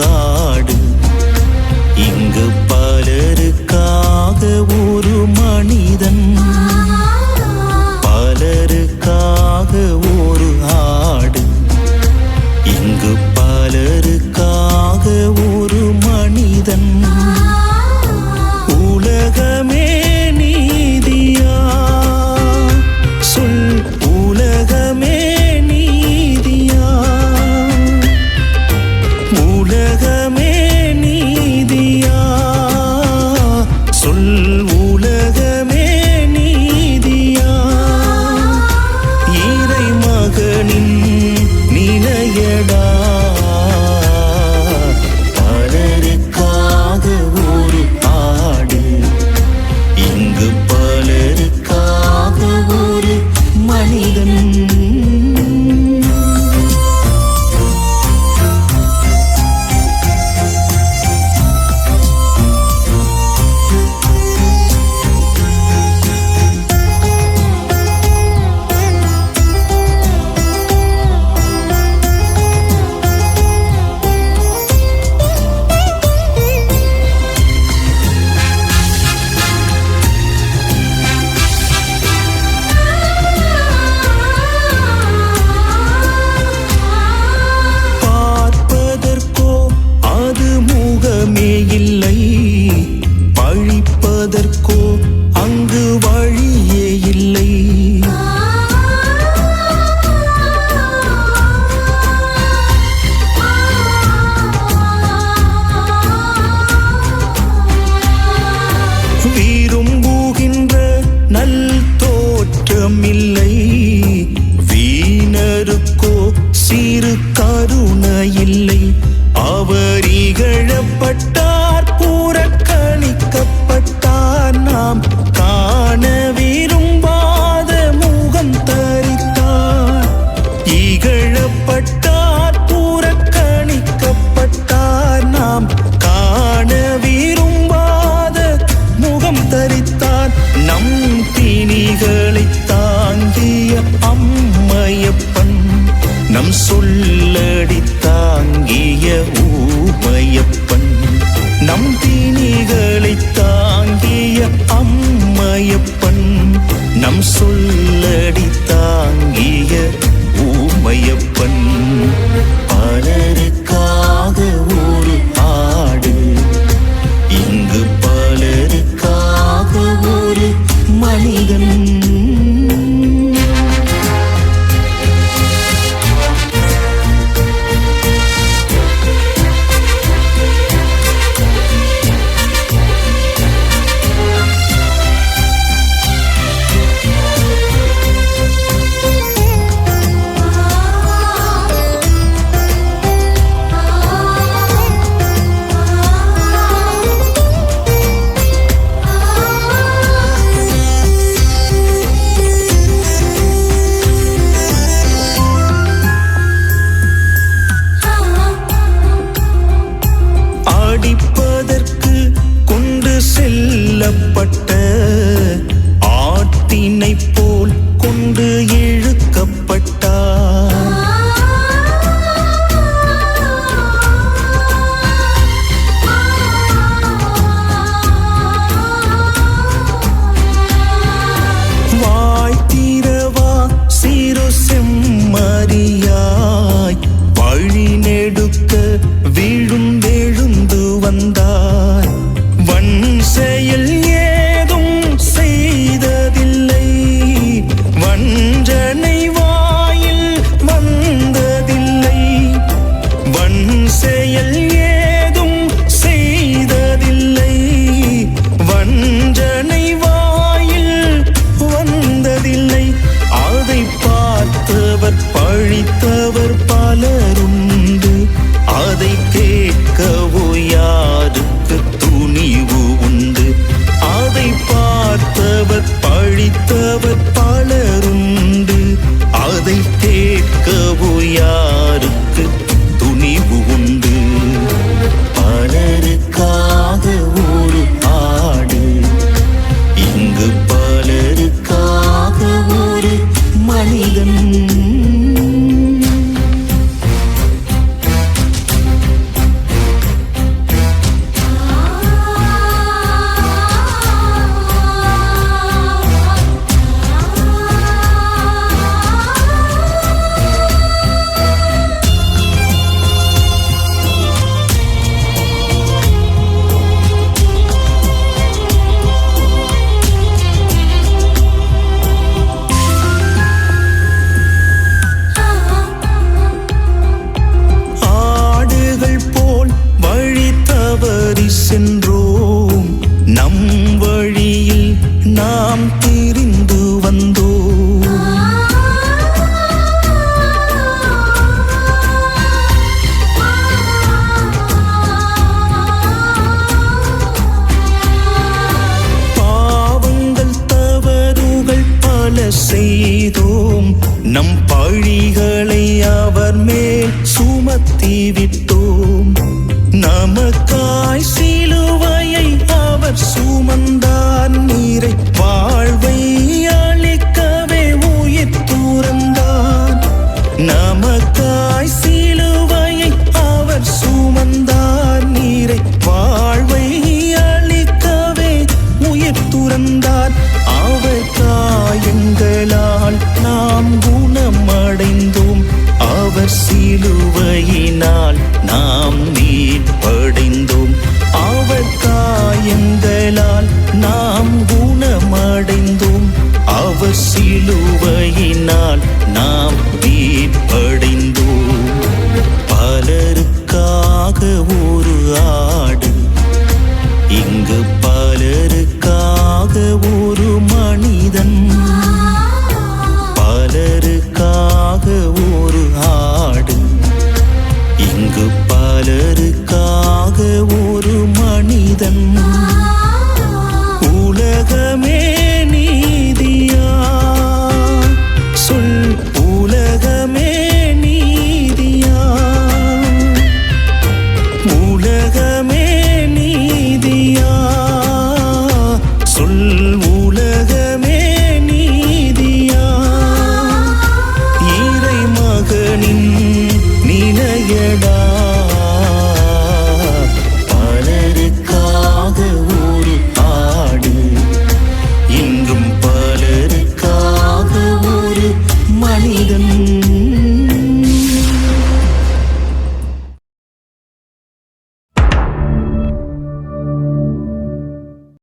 ஆடு. இங்கு பலருக்காக ஒரு மனிதன் சொல்லடி தாங்கிய ஊமையப்பன். நம் தீனிகளை தாங்கிய அம்மையப்பன். நம் சொல்லடி தாங்கிய ஊமையப்பன். பலரி படிப்பதற்கு கொண்டு செல்லப்பட்ட ஒரு ஆடு. இங்கு பலருக்காக ஒரு மனிதன். பலருக்காக ஒரு ஆடு. இங்கு பலருக்காக ஒரு மனிதன்.